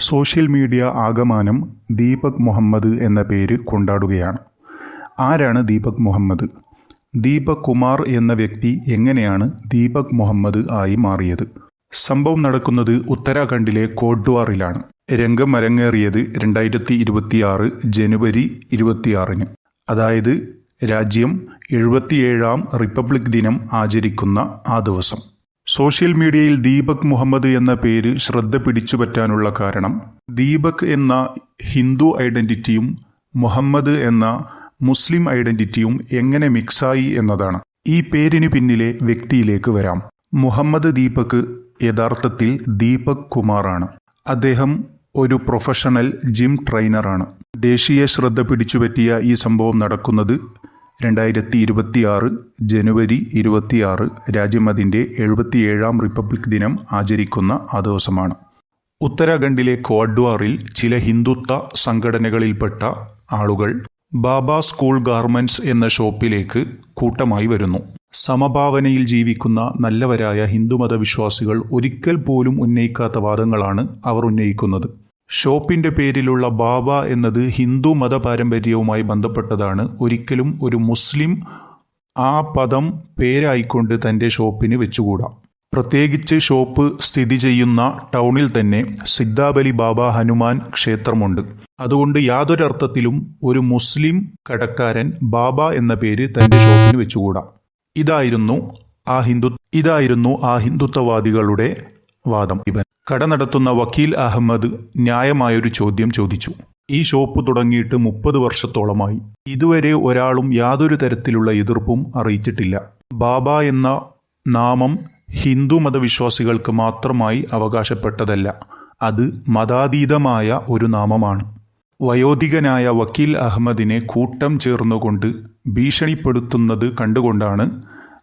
Social media ആകമാനം ദീപക് മുഹമ്മദ് എന്ന പേര് കൊണ്ടാടുകയാണ്. ആരാണ് ദീപക് മുഹമ്മദ്? ദീപക് കുമാർ എന്ന വ്യക്തി എങ്ങനെയാണ് ദീപക് മുഹമ്മദ് ആയി മാറിയത്? സംഭവം നടക്കുന്നത് ഉത്തരാഖണ്ഡിലെ കോട്വാറിലാണ് രംഗം അരങ്ങേറിയത് രണ്ടായിരത്തി ഇരുപത്തിയാറ് ജനുവരി ഇരുപത്തിയാറിന്. അതായത് രാജ്യം എഴുപത്തിയേഴാം റിപ്പബ്ലിക് ദിനം ആചരിക്കുന്ന ആ ദിവസം. സോഷ്യൽ മീഡിയയിൽ ദീപക് മുഹമ്മദ് എന്ന പേര് ശ്രദ്ധ പിടിച്ചുപറ്റാനുള്ള കാരണം ദീപക് എന്ന ഹിന്ദു ഐഡന്റിറ്റിയും മുഹമ്മദ് എന്ന മുസ്ലിം ഐഡന്റിറ്റിയും എങ്ങനെ മിക്സായി എന്നതാണ്. ഈ പേരിന് പിന്നിലെ വ്യക്തിയിലേക്ക് വരാം. മുഹമ്മദ് ദീപക് യഥാർത്ഥത്തിൽ ദീപക് കുമാറാണ്. അദ്ദേഹം ഒരു പ്രൊഫഷണൽ ജിം ട്രെയിനറാണ്. ദേശീയ ശ്രദ്ധ പിടിച്ചുപറ്റിയ ഈ സംഭവം നടക്കുന്നത് രണ്ടായിരത്തി ഇരുപത്തിയാറ് ജനുവരി ഇരുപത്തിയാറ് രാജ്യം അതിന്റെ എഴുപത്തിയേഴാം റിപ്പബ്ലിക് ദിനം ആചരിക്കുന്ന ആ ദിവസമാണ്. ഉത്തരാഖണ്ഡിലെ ക്വാഡ്വാറിൽ ചില ഹിന്ദുത്വ സംഘടനകളിൽപ്പെട്ട ആളുകൾ ബാബ സ്കൂൾ ഗാർമെന്റ്സ് എന്ന ഷോപ്പിലേക്ക് കൂട്ടമായി വരുന്നു. സമഭാവനയിൽ ജീവിക്കുന്ന നല്ലവരായ ഹിന്ദുമത വിശ്വാസികൾ ഒരിക്കൽ പോലും ഉന്നയിക്കാത്ത വാദങ്ങളാണ് അവർ ഉന്നയിക്കുന്നത്. ഷോപ്പിന്റെ പേരിലുള്ള ബാബ എന്നത് ഹിന്ദു മത പാരമ്പര്യവുമായി ബന്ധപ്പെട്ടതാണ്. ഒരിക്കലും ഒരു മുസ്ലിം ആ പദം പേരായിക്കൊണ്ട് തന്റെ ഷോപ്പിന് വെച്ചുകൂടാ. പ്രത്യേകിച്ച് ഷോപ്പ് സ്ഥിതി ചെയ്യുന്ന ടൗണിൽ തന്നെ സിദ്ധാബലി ബാബ ഹനുമാൻ ക്ഷേത്രമുണ്ട്. അതുകൊണ്ട് യാതൊരർത്ഥത്തിലും ഒരു മുസ്ലിം കടക്കാരൻ ബാബ എന്ന പേര് തന്റെ ഷോപ്പിന് വെച്ചുകൂടാ. ഇതായിരുന്നു ആ ഹിന്ദു ഇതായിരുന്നു ആ ഹിന്ദുത്വവാദികളുടെ വാദം. ഇവൻ കട നടത്തുന്ന വക്കീൽ അഹമ്മദ് ന്യായമായൊരു ചോദ്യം ചോദിച്ചു. ഈ ഷോപ്പ് തുടങ്ങിയിട്ട് മുപ്പത് വർഷത്തോളമായി. ഇതുവരെ ഒരാളും യാതൊരു തരത്തിലുള്ള എതിർപ്പും അറിയിച്ചിട്ടില്ല. ബാബ എന്ന നാമം ഹിന്ദു മതവിശ്വാസികൾക്ക് മാത്രമായി അവകാശപ്പെട്ടതല്ല. അത് മതാതീതമായ ഒരു നാമമാണ്. വയോധികനായ വക്കീൽ അഹമ്മദിനെ കൂട്ടം ചേർന്നുകൊണ്ട് ഭീഷണിപ്പെടുത്തുന്നത് കണ്ടുകൊണ്ടാണ്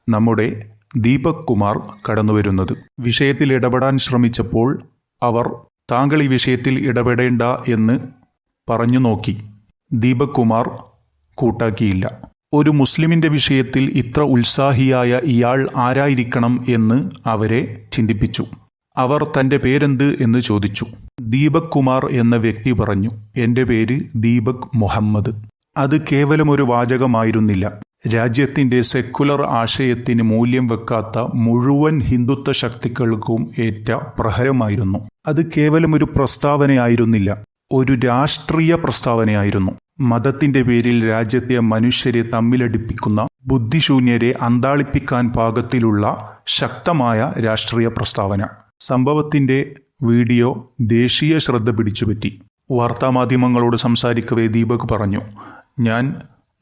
നമ്മുടെ ദീപക് കുമാർ കടന്നുവരുന്നത്. വിഷയത്തിൽ ഇടപെടാൻ ശ്രമിച്ചപ്പോൾ അവർ താങ്കൾ ഈ വിഷയത്തിൽ ഇടപെടേണ്ട എന്ന് പറഞ്ഞു നോക്കി. ദീപക് കുമാർ കൂട്ടാക്കിയില്ല. ഒരു മുസ്ലിമിന്റെ വിഷയത്തിൽ ഇത്ര ഉത്സാഹിയായ ഇയാൾ ആരായിരിക്കണം എന്ന് അവരെ ചിന്തിപ്പിച്ചു. അവർ തന്റെ പേരെന്ത് എന്ന് ചോദിച്ചു. ദീപക് കുമാർ എന്ന വ്യക്തി പറഞ്ഞു എന്റെ പേര് ദീപക് മുഹമ്മദ്. അത് കേവലം ഒരു വാചകമായിരുന്നില്ല. രാജ്യത്തിന്റെ സെക്കുലർ ആശയത്തിന് മൂല്യം വെക്കാത്ത മുഴുവൻ ഹിന്ദുത്വ ശക്തികൾക്കും ഏറ്റ പ്രഹരമായിരുന്നു. അത് കേവലം ഒരു പ്രസ്താവനയായിരുന്നില്ല. ഒരു രാഷ്ട്രീയ പ്രസ്താവനയായിരുന്നു. മതത്തിന്റെ പേരിൽ രാജ്യത്തെ മനുഷ്യരെ തമ്മിലടിപ്പിക്കുന്ന ബുദ്ധിശൂന്യരെ അന്താളിപ്പിക്കാൻ പാകത്തിലുള്ള ശക്തമായ രാഷ്ട്രീയ പ്രസ്താവന. സംഭവത്തിന്റെ വീഡിയോ ദേശീയ ശ്രദ്ധ പിടിച്ചുപറ്റി. വാർത്താമാധ്യമങ്ങളോട് സംസാരിക്കവേ ദീപക് പറഞ്ഞു ഞാൻ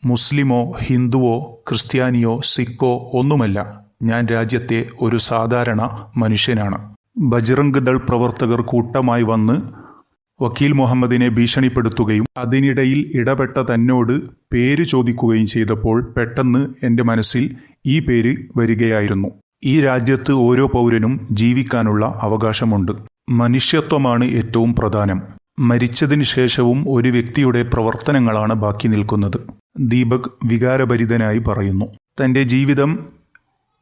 മുസ്ലിമോ ഹിന്ദുവോ ക്രിസ്ത്യാനിയോ സിഖോ ഒന്നുമല്ല. ഞാൻ രാജ്യത്തെ ഒരു സാധാരണ മനുഷ്യനാണ്. ബജ്റംഗ് ദൾ പ്രവർത്തകർ കൂട്ടമായി വന്ന് വക്കീൽ മുഹമ്മദിനെ ഭീഷണിപ്പെടുത്തുകയും അതിനിടയിൽ ഇടപെട്ട തന്നോട് പേര് ചോദിക്കുകയും ചെയ്തപ്പോൾ പെട്ടെന്ന് എന്റെ മനസ്സിൽ ഈ പേര് വരികയായിരുന്നു. ഈ രാജ്യത്ത് ഓരോ പൗരനും ജീവിക്കാനുള്ള അവകാശമുണ്ട്. മനുഷ്യത്വമാണ് ഏറ്റവും പ്രധാനം. മരിച്ചതിന് ശേഷവും ഒരു വ്യക്തിയുടെ പ്രവർത്തനങ്ങളാണ് ബാക്കി നിൽക്കുന്നത്. ദീപക് വികാരഭരിതനായി പറയുന്നു. തന്റെ ജീവിതം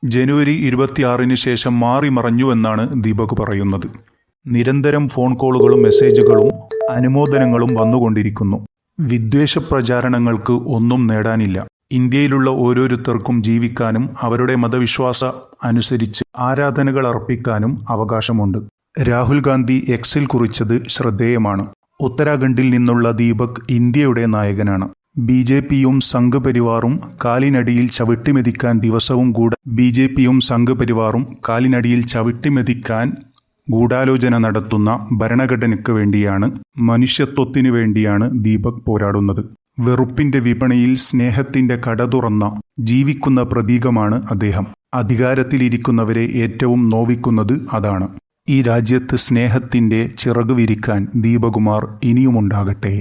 ജനുവരി ഇരുപത്തിയാറിന് ശേഷം മാറി മറഞ്ഞുവെന്നാണ് ദീപക് പറയുന്നത്. നിരന്തരം ഫോൺ കോളുകളും മെസ്സേജുകളും അനുമോദനങ്ങളും വന്നുകൊണ്ടിരിക്കുന്നു. വിദ്വേഷ പ്രചാരണങ്ങൾക്ക് ഒന്നും നേടാനില്ല. ഇന്ത്യയിലുള്ള ഓരോരുത്തർക്കും ജീവിക്കാനും അവരുടെ മതവിശ്വാസ അനുസരിച്ച് ആരാധനകൾ അർപ്പിക്കാനും അവകാശമുണ്ട്. രാഹുൽ ഗാന്ധി എക്സിൽ കുറിച്ചത് ശ്രദ്ധേയമാണ്. ഉത്തരാഖണ്ഡിൽ നിന്നുള്ള ദീപക് ഇന്ത്യയുടെ നായകനാണ്. ബി ജെ പിയും സംഘപരിവാറും കാലിനടിയിൽ ചവിട്ടിമെതിക്കാൻ ദിവസവും കൂട ബി ജെ പിയും സംഘപരിവാറും കാലിനടിയിൽ ചവിട്ടിമെതിക്കാൻ ഗൂഢാലോചന നടത്തുന്ന ഭരണഘടനയ്ക്ക് വേണ്ടിയാണ് മനുഷ്യത്വത്തിനു വേണ്ടിയാണ് ദീപക് പോരാടുന്നത്. വെറുപ്പിന്റെ വിപണിയിൽ സ്നേഹത്തിന്റെ കട തുറന്ന ജീവിക്കുന്ന പ്രതീകമാണ് അദ്ദേഹം. അധികാരത്തിലിരിക്കുന്നവരെ ഏറ്റവും നോവിക്കുന്നത് അതാണ്. ഈ രാജ്യത്ത് സ്നേഹത്തിന്റെ ചിറക് വിരിക്കാൻ ദീപകുമാർ ഇനിയുമുണ്ടാകട്ടെ.